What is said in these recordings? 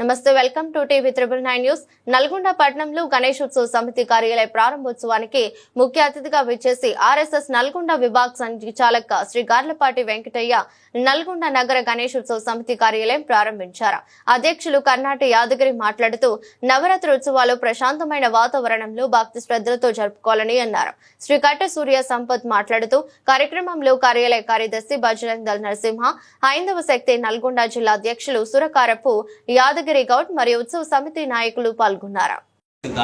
నమస్తే welcome to TV triple nine news. Nalgonda పట్టణంలో గణేశోత్సవ సమితి కార్యాలయ ప్రారంభోత్సవానికి ముఖ్య అతిథిగా విచ్చేసి ఆర్ఎస్ఎస్ నల్గొండ విభాగ్ సంచాలక శ్రీ గార్లపాటి వెంకటయ్య నల్గొండ నగర గణేశోత్సవ సమితి కార్యాలయం ప్రారంభించారు. అధ్యక్షులు కర్ణాటి యాదగిరి మాట్లాడుతూ నవరాత్రోత్సవాలు ప్రశాంతమైన వాతావరణంలో భక్తి శ్రద్ధలతో జరుపుకోవాలని అన్నారు. శ్రీ కట్ట సూర్య సంపత్ మాట్లాడుతూ కార్యక్రమంలో కార్యాలయ కార్యదర్శి బజరంగ్ దల్ నరసింహ హైందవ శక్తి నల్గొండ జిల్లా అధ్యక్షులు సురకారపు యాదగిరి గౌడ్ మరియు ఉత్సవ సమితి నాయకులు పాల్గొన్నారు?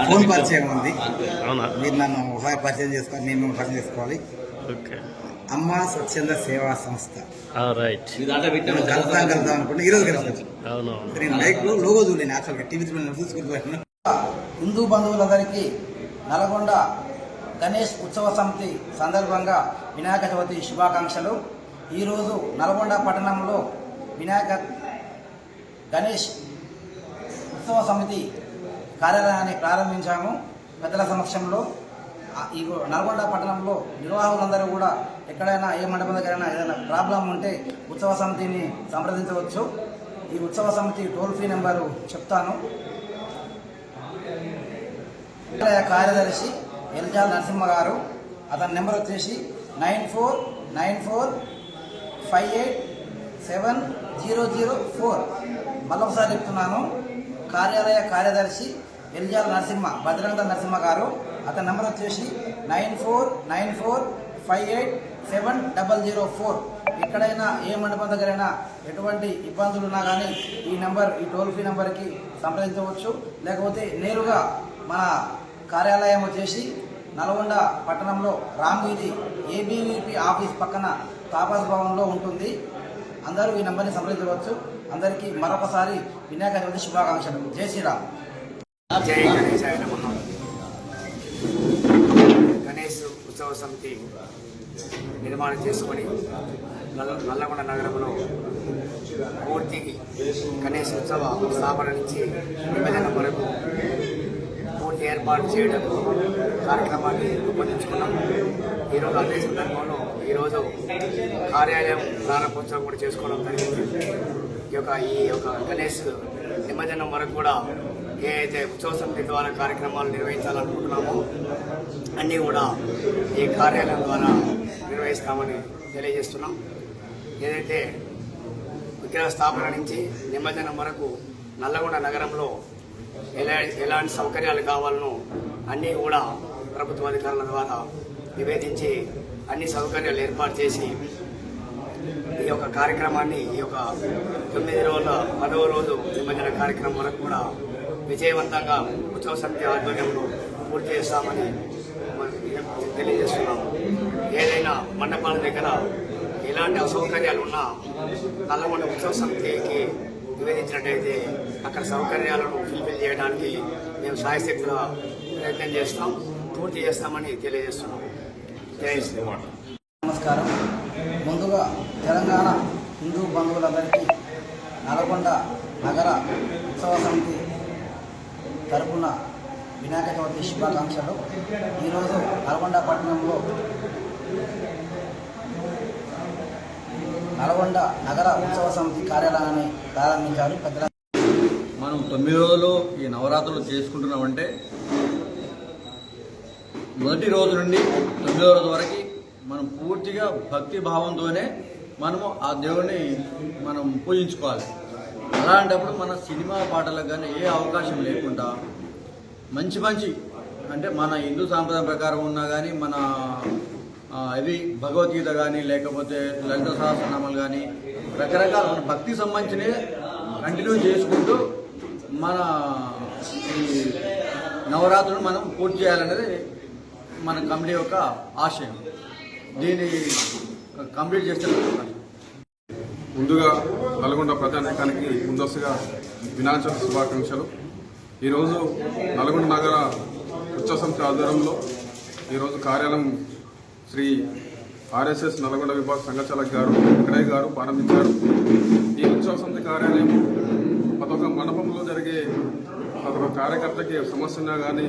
ఫోన్ పరిచయం ఉంది. మీరు నన్ను ఒకసారి పరిచయం చేసుకోవాలి నేను పరిచయం చేసుకోవాలి. ఓకే. అమ్మ స్వచ్ఛంద సేవా సంస్థ. కలుద్దాం కలుద్దాం అనుకుంటే ఈరోజు కలిసి నేను లైక్లో లోగో చూడలేను యాక్చువల్గా టీవీ చూసుకుంటున్నాను హిందూ బంధువులందరికీ నల్గొండ గణేష్ ఉత్సవ సమితి సందర్భంగా వినాయక చవితి శుభాకాంక్షలు. ఈరోజు నల్గొండ పట్టణంలో వినాయక గణేష్ ఉత్సవ సమితి కార్యాలయాన్ని ప్రారంభించాము. పెద్దల సమక్షంలో ఈ నల్గొండ పట్టణంలో నిర్వాహకులందరూ కూడా ఎక్కడైనా ఏ మండపం దగ్గరైనా ఏదైనా ప్రాబ్లం ఉంటే ఉత్సవ సమితిని సంప్రదించవచ్చు. ఈ ఉత్సవ సమితి టోల్ ఫ్రీ నెంబరు చెప్తాను. కార్యాలయ కార్యదర్శి ఎల్జాల్ నరసింహ గారు అతని నెంబర్ వచ్చేసి nine four nine four five eight seven zero zero four. మళ్ళొకసారి చెప్తున్నాను. కార్యాలయ కార్యదర్శి ఎల్జాల్ నరసింహ భద్రంగ నరసింహ గారు. అతని నెంబర్ వచ్చేసి nine four nine four five eight seven double zero four. ఎక్కడైనా ఏ మండపం దగ్గరైనా ఎటువంటి ఇబ్బందులు ఉన్నా కానీ ఈ నెంబర్ ఈ టోల్ ఫ్రీ నెంబర్కి సంప్రదించవచ్చు. లేకపోతే నేరుగా మన కార్యాలయం వచ్చేసి నల్గొండ పట్టణంలో రామ్వీధి ఏబీవీపీ ఆఫీస్ పక్కన తాపాస్ భవన్లో ఉంటుంది. అందరూ ఈ నెంబర్ని సంప్రదించవచ్చు. అందరికీ మరొకసారి వినాయక చవితి శుభాకాంక్షలు. జై శ్రీరామ్. జై గణేశాయ నమ. గణేష్ ఉత్సవ సమితి నిర్మాణం చేసుకొని నల్ల నల్లగొండ నగరంలో పూర్తి గణేష్ ఉత్సవ స్థాపన నుంచి విభజన వరకు పూర్తి ఏర్పాటు చేయడం కార్యక్రమాన్ని రూపొందించుకున్నాం. ఈరోజు అదే సందర్భంలో ఈరోజు కార్యాలయం ప్రారంభోత్సవం కూడా చేసుకోవడం జరిగింది. యొక్క ఈ యొక్క గణేష్ నిమజ్జనం వరకు కూడా ఏదైతే ఉత్సవ సమితి ద్వారా కార్యక్రమాలు నిర్వహించాలనుకుంటున్నామో అన్నీ కూడా ఈ కార్యాలయం ద్వారా నిర్వహిస్తామని తెలియజేస్తున్నాం. ఏదైతే విగ్రహ స్థాపన నుంచి నిమజ్జనం వరకు నల్లగొండ నగరంలో ఎలా ఎలాంటి సౌకర్యాలు కావాలనో అన్నీ కూడా ప్రభుత్వ అధికారుల ద్వారా నివేదించి అన్ని సౌకర్యాలు ఏర్పాటు చేసి ఈ యొక్క కార్యక్రమాన్ని ఈ యొక్క తొమ్మిది రోజుల పదవ రోజు నిమజ్జన కార్యక్రమం వరకు కూడా విజయవంతంగా ఉత్సవ సమితి ఆధ్వర్యంలో పూర్తి చేస్తామని తెలియజేస్తున్నాము ఏదైనా మండపాల దగ్గర ఎలాంటి అసౌకర్యాలు ఉన్నా నల్లగొండ ఉత్సవ సమితికి నివేదించినట్టయితే అక్కడ సౌకర్యాలను ఫుల్ఫిల్ చేయడానికి మేము సాయశక్తిగా ప్రయత్నం చేస్తాం పూర్తి చేస్తామని తెలియజేస్తున్నాం. జయ శ్రీరామ్ నమస్కారం. ముందుగా తెలంగాణ హిందూ బంధువులందరికీ నల్గొండ నగర ఉత్సవ సమితి తరపున వినాయక చవితి శుభాకాంక్షలు. ఈరోజు నల్గొండ పట్టణంలో నల్గొండ నగర ఉత్సవ సమితి కార్యాలయాన్ని ప్రారంభించారు పెద్దల మనం తొమ్మిది రోజులు ఈ నవరాత్రులు చేసుకుంటున్నామంటే మొదటి రోజు నుండి తొమ్మిదో రోజు వరకు మనం పూర్తిగా భక్తి భావంతోనే మనము ఆ దేవుడిని మనం పూజించుకోవాలి. అలాంటప్పుడు మన సినిమా పాటలకు కానీ ఏ అవకాశం లేకుండా మంచి మంచి అంటే మన హిందూ సాంప్రదాయం ప్రకారం ఉన్నా కానీ మన ఇది భగవద్గీత కానీ లేకపోతే లలిత సహస్రనామాలు కానీ రకరకాల మన భక్తికి సంబంధించినవి కంటిన్యూ చేసుకుంటూ మన ఈ నవరాత్రులు మనం పూర్తి చేయాలనేది మన కమిటీ యొక్క ఆశయం. దీని కంప్లీట్ చేస్తాను ముందుగా నల్గొండ ప్రజానేకానికి ముందస్తుగా వినాయక చవితి శుభాకాంక్షలు. ఈరోజు నల్గొండ నగర ఉత్సవ సంస్థ ఆధ్వర్యంలో ఈరోజు కార్యాలయం శ్రీ ఆర్ఎస్ఎస్ నల్గొండ విభాగ సంఘచాలక్ గారు వెంకటయ్య గారు ప్రారంభించారు. ఈ ఉత్సవ సంస్థ కార్యాలయం ప్రతి మండపంలో జరిగే ప్రతి కార్యకర్తకి సమస్య ఉన్నా కానీ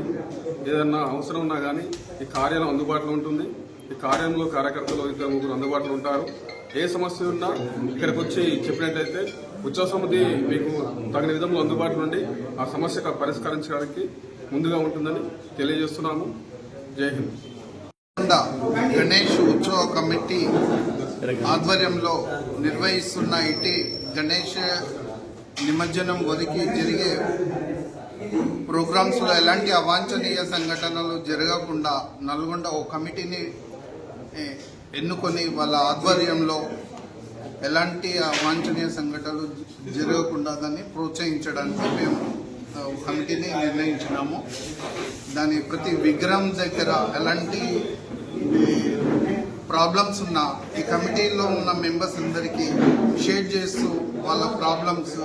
ఏదన్నా అవసరం ఉన్నా కానీ ఈ కార్యాలయం అందుబాటులో ఉంటుంది. ఈ కార్యంలో కార్యకర్తలు ఇద్దరు ముగ్గురు అందుబాటులో ఉంటారు. ఏ సమస్య ఉన్నా ఇక్కడికి వచ్చి చెప్పినట్లయితే ఉత్సవ సమితి మీకు తగిన విధంలో అందుబాటులో ఉండి ఆ సమస్య పరిష్కరించడానికి ముందుగా ఉంటుందని తెలియజేస్తున్నాము. జై హింద్. గణేష్ ఉత్సవ కమిటీ ఆధ్వర్యంలో నిర్వహిస్తున్న ఇటీ గణేష్ నిమజ్జనం వదికి జరిగే ప్రోగ్రామ్స్లో ఎలాంటి అవాంఛనీయ సంఘటనలు జరగకుండా నల్గొండ ఓ కమిటీని ఎన్నుకొని వాళ్ళ ఆధ్వర్యంలో ఎలాంటి అవాంఛనీయ సంఘటనలు జరగకుండా దాన్ని ప్రోత్సహించడానికి మేము కమిటీని నిర్ణయించినాము. దాని ప్రతి విగ్రహం దగ్గర ఎలాంటి ప్రాబ్లమ్స్ ఉన్నా ఈ కమిటీలో ఉన్న మెంబర్స్ అందరికీ షేర్ చేస్తూ వాళ్ళ ప్రాబ్లమ్స్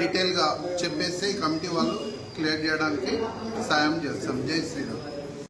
డీటెయిల్గా చెప్పేస్తే ఈ కమిటీ వాళ్ళు క్లియర్ చేయడానికి సాయం చేస్తాం. జై శ్రీరామ్.